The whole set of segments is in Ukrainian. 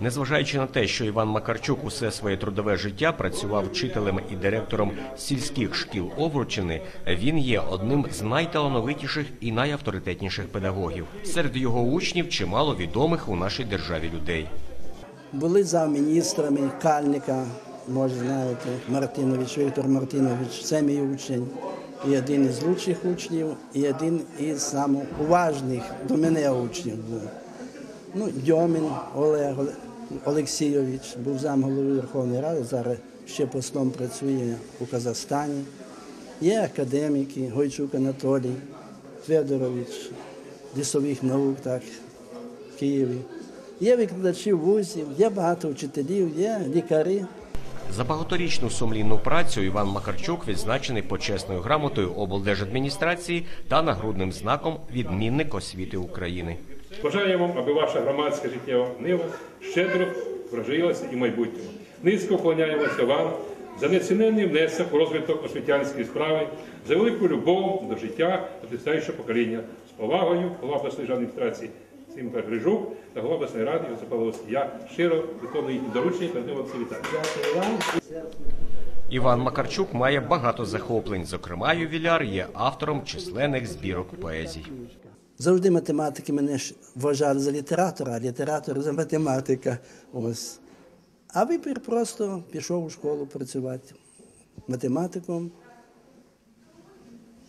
Незважаючи на те, що Іван Макарчук усе своє трудове життя працював вчителем і директором сільських шкіл Овручини, він є одним з найталановитіших і найавторитетніших педагогів. Серед його учнів чимало відомих у нашій державі людей. Були замміністрами Кальника, може знаєте, Мартинович, Віктор Мартинович, це мій учень. І один із лучших учнів, і один із самоуважних до мене учнів був. Ну, Дьомін Олег Олексійович був замголови Верховної Ради, зараз ще постом працює у Казахстані. Є академіки, Гойчук Анатолій, Федорович, лісових наук, так, в Києві. Є викладачі вузів, є багато вчителів, є лікарі. За багаторічну сумлінну працю Іван Макарчук відзначений почесною грамотою облдержадміністрації та нагрудним знаком Відмінник освіти України. Бажаю вам, аби ваша громадська життєва нива щедро врожилася і в майбутньому. Низько вклоняємося вам за неціненний внесок у розвиток освітянської справи, за велику любов до життя та підстаючого покоління. З повагою, голова обласної адміністрації Сімка Грижук та голова обласної ради Йосип Павловський. Я щиро виконую їхні доручення та вам всі вітання. Іван Макарчук має багато захоплень. Зокрема, ювіляр є автором численних збірок поезій. Завжди математики мене ж вважали за літератора, а літератор за математика. Ось. А вибір просто пішов у школу працювати математиком.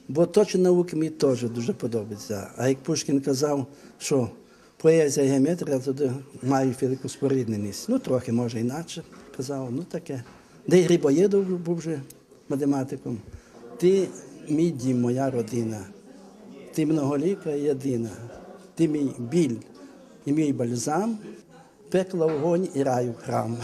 Бо точні науки мені теж дуже подобаються. А як Пушкін казав, що поезія і геометрія, то маю велику спорідненість. Ну, трохи, може, інакше казав, ну таке. Де Грибоєдов був вже математиком. Ти мій дім, моя родина. Ти многоліка єдина. Ти мій біль і мій бальзам, пекло вогонь і раю храм.